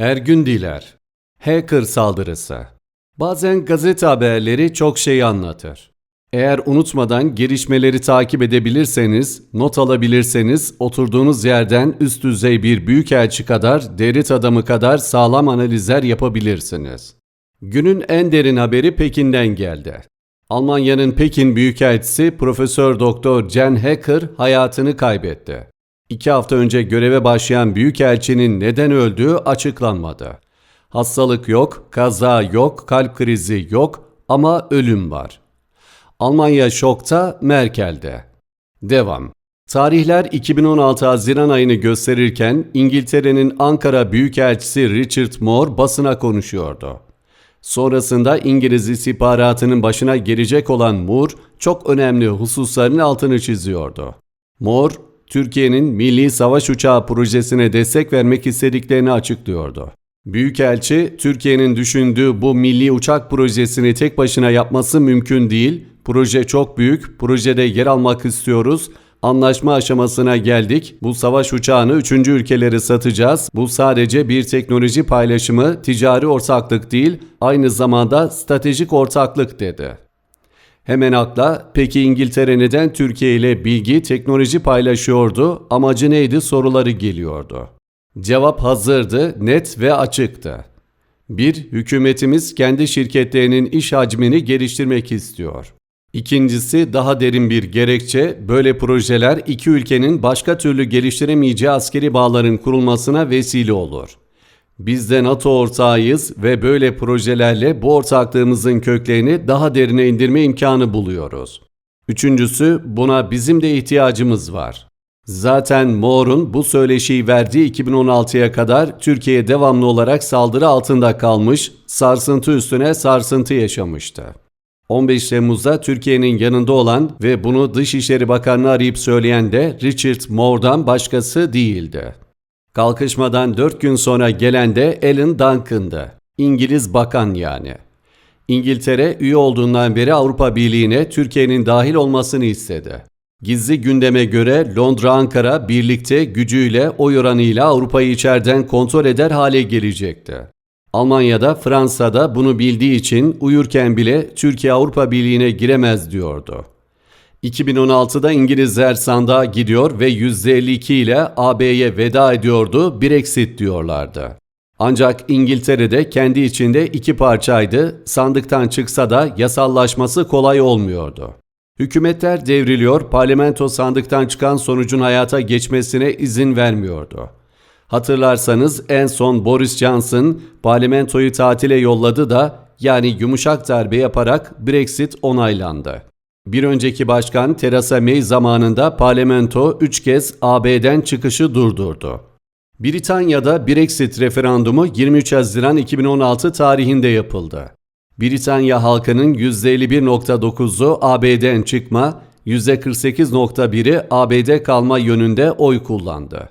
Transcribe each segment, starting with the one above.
Ergün Diler Hacker saldırısı Bazen gazete haberleri çok şey anlatır. Eğer unutmadan gelişmeleri takip edebilirseniz, not alabilirseniz oturduğunuz yerden üst düzey bir büyükelçi kadar, devlet adamı kadar sağlam analizler yapabilirsiniz. Günün en derin haberi Pekin'den geldi. Almanya'nın Pekin Büyükelçisi Profesör Doktor Jen Hacker hayatını kaybetti. İki hafta önce göreve başlayan Büyükelçinin neden öldüğü açıklanmadı. Hastalık yok, kaza yok, kalp krizi yok ama ölüm var. Almanya şokta, Merkel'de. Devam. Tarihler 2016 Haziran ayını gösterirken İngiltere'nin Ankara Büyükelçisi Richard Moore basına konuşuyordu. Sonrasında İngiliz istihbaratının başına gelecek olan Moore çok önemli hususların altını çiziyordu. Moore, Türkiye'nin Milli Savaş Uçağı projesine destek vermek istediklerini açıklıyordu. Büyükelçi, Türkiye'nin düşündüğü bu milli uçak projesini tek başına yapması mümkün değil, proje çok büyük, projede yer almak istiyoruz, Anlaşma aşamasına geldik. Bu savaş uçağını üçüncü ülkelere satacağız. Bu sadece bir teknoloji paylaşımı, ticari ortaklık değil, aynı zamanda stratejik ortaklık dedi. Hemen akla peki İngiltere neden Türkiye ile bilgi, teknoloji paylaşıyordu, amacı neydi soruları geliyordu. Cevap hazırdı, net ve açıktı. 1. Hükümetimiz kendi şirketlerinin iş hacmini geliştirmek istiyor. İkincisi daha derin bir gerekçe, böyle projeler iki ülkenin başka türlü geliştiremeyeceği askeri bağların kurulmasına vesile olur. Biz de NATO ortağıyız ve böyle projelerle bu ortaklığımızın köklerini daha derine indirme imkanı buluyoruz. Üçüncüsü buna bizim de ihtiyacımız var. Zaten Moore'un bu söyleşiyi verdiği 2016'ya kadar Türkiye devamlı olarak saldırı altında kalmış, sarsıntı üstüne sarsıntı yaşamıştı. 15 Temmuz'da Türkiye'nin yanında olan ve bunu Dışişleri Bakanı'nı arayıp söyleyen de Richard Moore'dan başkası değildi. Kalkışmadan 4 gün sonra gelen de Alan Duncan'dı. İngiliz bakan yani. İngiltere üye olduğundan beri Avrupa Birliği'ne Türkiye'nin dahil olmasını istedi. Gizli gündeme göre Londra-Ankara birlikte gücüyle oy oranıyla Avrupa'yı içeriden kontrol eder hale gelecekti. Almanya'da, Fransa'da bunu bildiği için uyurken bile Türkiye Avrupa Birliği'ne giremez diyordu. 2016'da İngilizler sandığa gidiyor ve %52 ile AB'ye veda ediyordu, Brexit diyorlardı. Ancak İngiltere'de kendi içinde iki parçaydı, sandıktan çıksa da yasallaşması kolay olmuyordu. Hükümetler devriliyor, parlamento sandıktan çıkan sonucun hayata geçmesine izin vermiyordu. Hatırlarsanız en son Boris Johnson parlamentoyu tatile yolladı da yani yumuşak darbe yaparak Brexit onaylandı. Bir önceki başkan Theresa May zamanında parlamento 3 kez AB'den çıkışı durdurdu. Britanya'da Brexit referandumu 23 Haziran 2016 tarihinde yapıldı. Britanya halkının %51.9'u AB'den çıkma, %48.1'i AB'de kalma yönünde oy kullandı.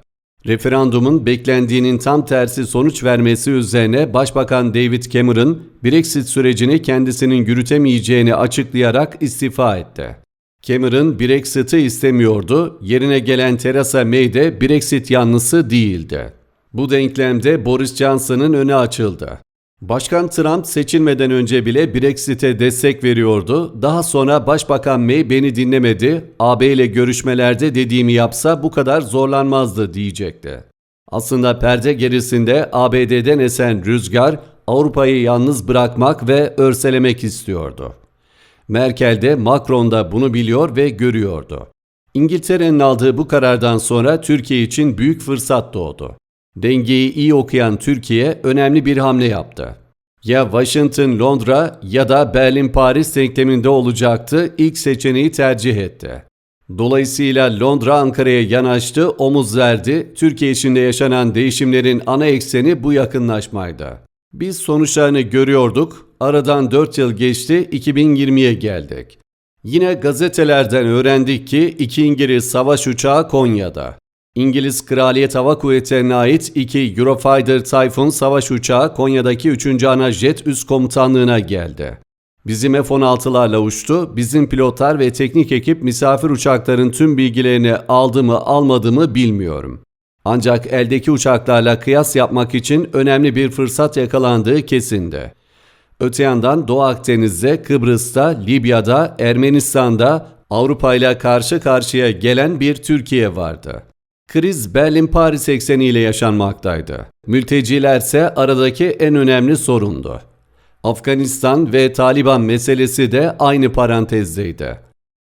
Referandumun beklendiğinin tam tersi sonuç vermesi üzerine Başbakan David Cameron, Brexit sürecini kendisinin yürütemeyeceğini açıklayarak istifa etti. Cameron Brexit'i istemiyordu, yerine gelen Theresa May de Brexit yanlısı değildi. Bu denklemde Boris Johnson'ın önü açıldı. Başkan Trump seçilmeden önce bile Brexit'e destek veriyordu. Daha sonra Başbakan May beni dinlemedi, AB ile görüşmelerde dediğimi yapsa bu kadar zorlanmazdı diyecekti. Aslında perde gerisinde ABD'den esen rüzgar Avrupa'yı yalnız bırakmak ve örselemek istiyordu. Merkel de Macron da bunu biliyor ve görüyordu. İngiltere'nin aldığı bu karardan sonra Türkiye için büyük fırsat doğdu. Dengeyi iyi okuyan Türkiye önemli bir hamle yaptı. Ya Washington, Londra ya da Berlin, Paris denkleminde olacaktı, ilk seçeneği tercih etti. Dolayısıyla Londra Ankara'ya yanaştı, omuz verdi. Türkiye içinde yaşanan değişimlerin ana ekseni bu yakınlaşmaydı. Biz sonuçlarını görüyorduk. Aradan 4 yıl geçti, 2020'ye geldik. Yine gazetelerden öğrendik ki iki İngiliz savaş uçağı Konya'da. İngiliz Kraliyet Hava Kuvvetleri'ne ait iki Eurofighter Typhoon savaş uçağı Konya'daki 3. Ana Jet Üst Komutanlığı'na geldi. Bizim F-16'larla uçtu, bizim pilotlar ve teknik ekip misafir uçakların tüm bilgilerini aldı mı almadı mı bilmiyorum. Ancak eldeki uçaklarla kıyas yapmak için önemli bir fırsat yakalandığı kesindi. Öte yandan Doğu Akdeniz'de, Kıbrıs'ta, Libya'da, Ermenistan'da Avrupa ile karşı karşıya gelen bir Türkiye vardı. Kriz Berlin-Paris ekseniyle yaşanmaktaydı. Mültecilerse aradaki en önemli sorundu. Afganistan ve Taliban meselesi de aynı parantezdeydi.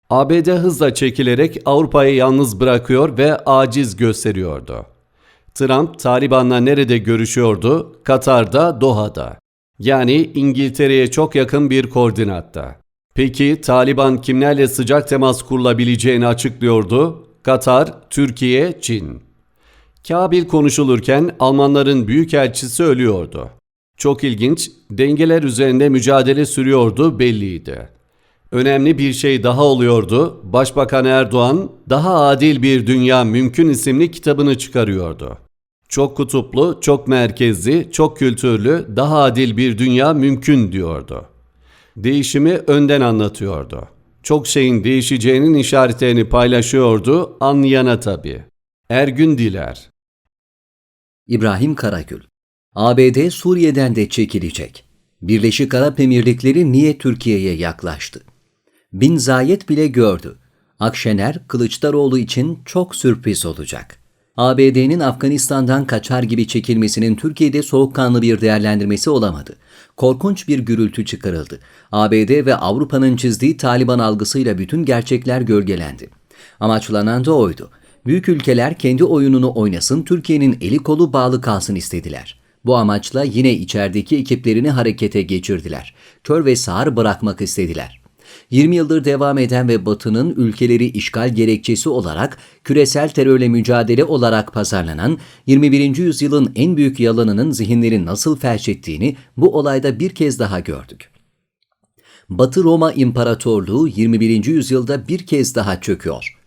ABD hızla çekilerek Avrupa'yı yalnız bırakıyor ve aciz gösteriyordu. Trump Taliban'la nerede görüşüyordu? Katar'da, Doha'da. Yani İngiltere'ye çok yakın bir koordinatta. Peki Taliban kimlerle sıcak temas kurulabileceğini açıklıyordu? Katar, Türkiye, Çin. Kabil konuşulurken Almanların büyükelçisi ölüyordu. Çok ilginç, dengeler üzerinde mücadele sürüyordu belliydi. Önemli bir şey daha oluyordu. Başbakan Erdoğan daha adil bir dünya mümkün isimli kitabını çıkarıyordu. Çok kutuplu, çok merkezli, çok kültürlü, daha adil bir dünya mümkün diyordu. Değişimi önden anlatıyordu. Çok şeyin değişeceğinin işaretlerini paylaşıyordu, anlayana tabii. Ergün Diler İbrahim Karagül ABD Suriye'den de çekilecek. Birleşik Arap Emirlikleri niye Türkiye'ye yaklaştı? Bin Zayed bile gördü. Akşener Kılıçdaroğlu için çok sürpriz olacak. ABD'nin Afganistan'dan kaçar gibi çekilmesinin Türkiye'de soğukkanlı bir değerlendirmesi olamadı. Korkunç bir gürültü çıkarıldı. ABD ve Avrupa'nın çizdiği Taliban algısıyla bütün gerçekler gölgelendi. Amaçlanan da oydu. Büyük ülkeler kendi oyununu oynasın, Türkiye'nin eli kolu bağlı kalsın istediler. Bu amaçla yine içerideki ekiplerini harekete geçirdiler. Kör ve sağır bırakmak istediler. 20 yıldır devam eden ve Batı'nın ülkeleri işgal gerekçesi olarak küresel terörle mücadele olarak pazarlanan 21. yüzyılın en büyük yalanının zihinleri nasıl felç ettiğini bu olayda bir kez daha gördük. Batı Roma İmparatorluğu 21. yüzyılda bir kez daha çöküyor.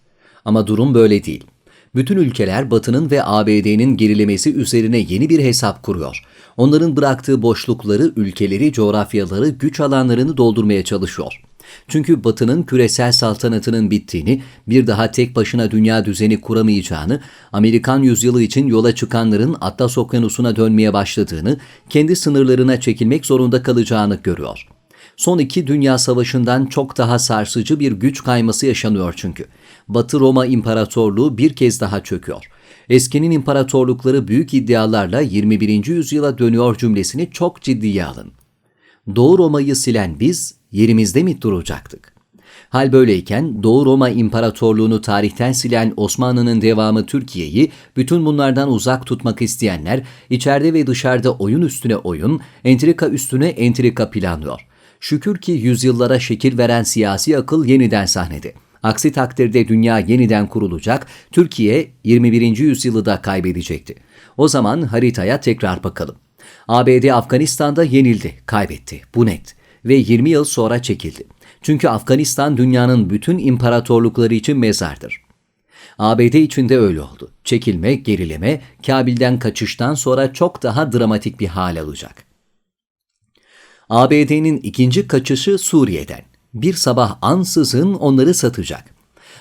Ama durum böyle değil. Bütün ülkeler Batı'nın ve ABD'nin gerilemesi üzerine yeni bir hesap kuruyor. Onların bıraktığı boşlukları, ülkeleri, coğrafyaları, güç alanlarını doldurmaya çalışıyor. Çünkü Batı'nın küresel saltanatının bittiğini, bir daha tek başına dünya düzeni kuramayacağını, Amerikan yüzyılı için yola çıkanların Atlas Okyanusu'na dönmeye başladığını, kendi sınırlarına çekilmek zorunda kalacağını görüyor. Son iki dünya savaşından çok daha sarsıcı bir güç kayması yaşanıyor çünkü. Batı Roma İmparatorluğu bir kez daha çöküyor. Eskinin imparatorlukları büyük iddialarla 21. yüzyıla dönüyor cümlesini çok ciddiye alın. Doğu Roma'yı silen biz yerimizde mi duracaktık? Hal böyleyken Doğu Roma İmparatorluğunu tarihten silen Osmanlı'nın devamı Türkiye'yi bütün bunlardan uzak tutmak isteyenler içeride ve dışarıda oyun üstüne oyun, entrika üstüne entrika planlıyor. Şükür ki yüzyıllara şekil veren siyasi akıl yeniden sahnede. Aksi takdirde dünya yeniden kurulacak, Türkiye 21. yüzyılı da kaybedecekti. O zaman haritaya tekrar bakalım. ABD Afganistan'da yenildi, kaybetti. Bu net. Ve 20 yıl sonra çekildi. Çünkü Afganistan dünyanın bütün imparatorlukları için mezardır. ABD için de öyle oldu. Çekilme, gerileme, Kabil'den kaçıştan sonra çok daha dramatik bir hal alacak. ABD'nin ikinci kaçışı Suriye'den. Bir sabah ansızın onları satacak.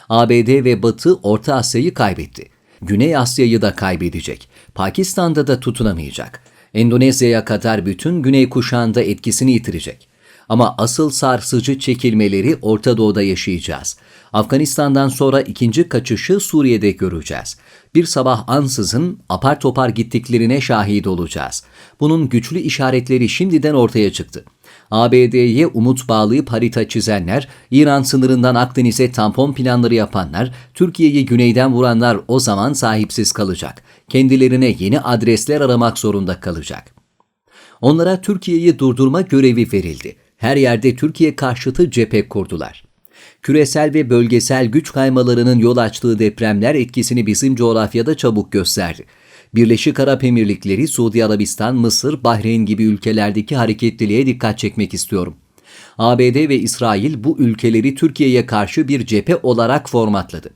ABD ve Batı Orta Asya'yı kaybetti. Güney Asya'yı da kaybedecek. Pakistan'da da tutunamayacak. Endonezya'ya kadar bütün güney kuşağında etkisini yitirecek. Ama asıl sarsıcı çekilmeleri Orta Doğu'da yaşayacağız. Afganistan'dan sonra ikinci kaçışı Suriye'de göreceğiz. Bir sabah ansızın apar topar gittiklerine şahit olacağız. Bunun güçlü işaretleri şimdiden ortaya çıktı. ABD'ye umut bağlayıp harita çizenler, İran sınırından Akdeniz'e tampon planları yapanlar, Türkiye'yi güneyden vuranlar o zaman sahipsiz kalacak. Kendilerine yeni adresler aramak zorunda kalacak. Onlara Türkiye'yi durdurma görevi verildi. Her yerde Türkiye karşıtı cephe kurdular. Küresel ve bölgesel güç kaymalarının yol açtığı depremler etkisini bizim coğrafyada çabuk gösterdi. Birleşik Arap Emirlikleri, Suudi Arabistan, Mısır, Bahreyn gibi ülkelerdeki hareketliliğe dikkat çekmek istiyorum. ABD ve İsrail bu ülkeleri Türkiye'ye karşı bir cephe olarak formatladı.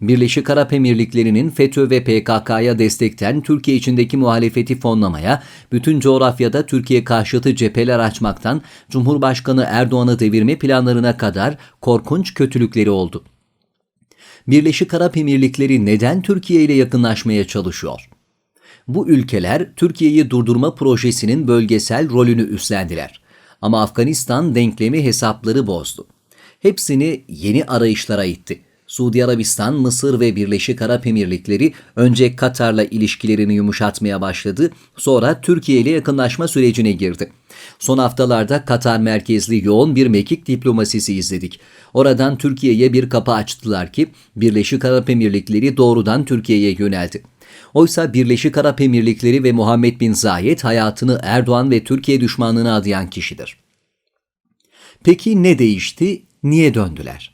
Birleşik Arap Emirlikleri'nin FETÖ ve PKK'ya destekten Türkiye içindeki muhalefeti fonlamaya, bütün coğrafyada Türkiye karşıtı cepheler açmaktan Cumhurbaşkanı Erdoğan'ı devirme planlarına kadar korkunç kötülükleri oldu. Birleşik Arap Emirlikleri neden Türkiye ile yakınlaşmaya çalışıyor? Bu ülkeler Türkiye'yi durdurma projesinin bölgesel rolünü üstlendiler. Ama Afganistan denklemi hesapları bozdu. Hepsini yeni arayışlara itti. Suudi Arabistan, Mısır ve Birleşik Arap Emirlikleri önce Katar'la ilişkilerini yumuşatmaya başladı, sonra Türkiye ile yakınlaşma sürecine girdi. Son haftalarda Katar merkezli yoğun bir mekik diplomasisi izledik. Oradan Türkiye'ye bir kapı açtılar ki Birleşik Arap Emirlikleri doğrudan Türkiye'ye yöneldi. Oysa Birleşik Arap Emirlikleri ve Muhammed Bin Zayed hayatını Erdoğan ve Türkiye düşmanlığına adayan kişidir. Peki ne değişti? Niye döndüler?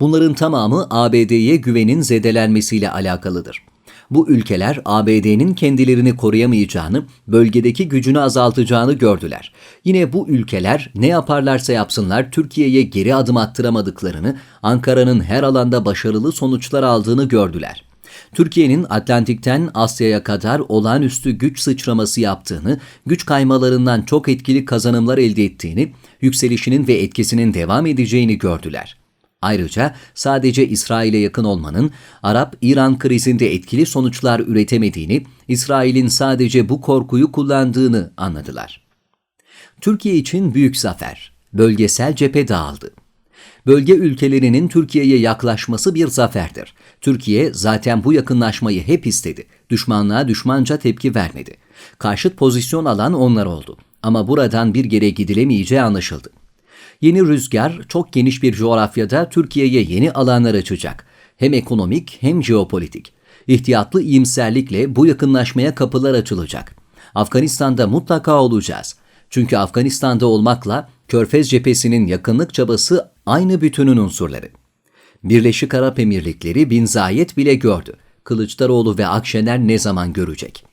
Bunların tamamı ABD'ye güvenin zedelenmesiyle alakalıdır. Bu ülkeler ABD'nin kendilerini koruyamayacağını, bölgedeki gücünü azaltacağını gördüler. Yine bu ülkeler ne yaparlarsa yapsınlar Türkiye'ye geri adım attıramadıklarını, Ankara'nın her alanda başarılı sonuçlar aldığını gördüler. Türkiye'nin Atlantik'ten Asya'ya kadar olağanüstü güç sıçraması yaptığını, güç kaymalarından çok etkili kazanımlar elde ettiğini, yükselişinin ve etkisinin devam edeceğini gördüler. Ayrıca sadece İsrail'e yakın olmanın Arap-İran krizinde etkili sonuçlar üretemediğini, İsrail'in sadece bu korkuyu kullandığını anladılar. Türkiye için büyük zafer. Bölgesel cephe dağıldı. Bölge ülkelerinin Türkiye'ye yaklaşması bir zaferdir. Türkiye zaten bu yakınlaşmayı hep istedi. Düşmanlığa düşmanca tepki vermedi. Karşıt pozisyon alan onlar oldu. Ama buradan bir geri gidilemeyeceği anlaşıldı. Yeni rüzgar çok geniş bir coğrafyada Türkiye'ye yeni alanlar açacak. Hem ekonomik hem jeopolitik. İhtiyatlı iyimserlikle bu yakınlaşmaya kapılar açılacak. Afganistan'da mutlaka olacağız. Çünkü Afganistan'da olmakla Körfez cephesinin yakınlık çabası aynı bütünün unsurları. Birleşik Arap Emirlikleri Bin Zayed bile gördü. Kılıçdaroğlu ve Akşener ne zaman görecek?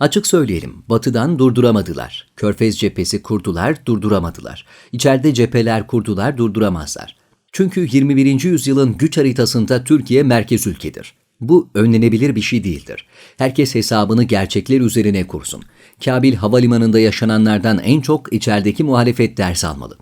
Açık söyleyelim, batıdan durduramadılar. Körfez cephesi kurdular, durduramadılar. İçeride cepheler kurdular, durduramazlar. Çünkü 21. yüzyılın güç haritasında Türkiye merkez ülkedir. Bu önlenebilir bir şey değildir. Herkes hesabını gerçekler üzerine kursun. Kabil Havalimanı'nda yaşananlardan en çok içerideki muhalefet ders almalı.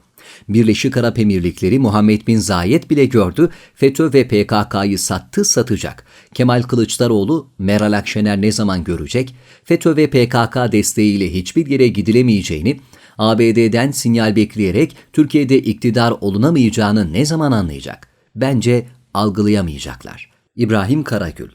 Birleşik Arap Emirlikleri Muhammed Bin Zayed bile gördü, FETÖ ve PKK'yı sattı satacak. Kemal Kılıçdaroğlu, Meral Akşener ne zaman görecek? FETÖ ve PKK desteğiyle hiçbir yere gidilemeyeceğini, ABD'den sinyal bekleyerek Türkiye'de iktidar olunamayacağını ne zaman anlayacak? Bence algılayamayacaklar. İbrahim Karagül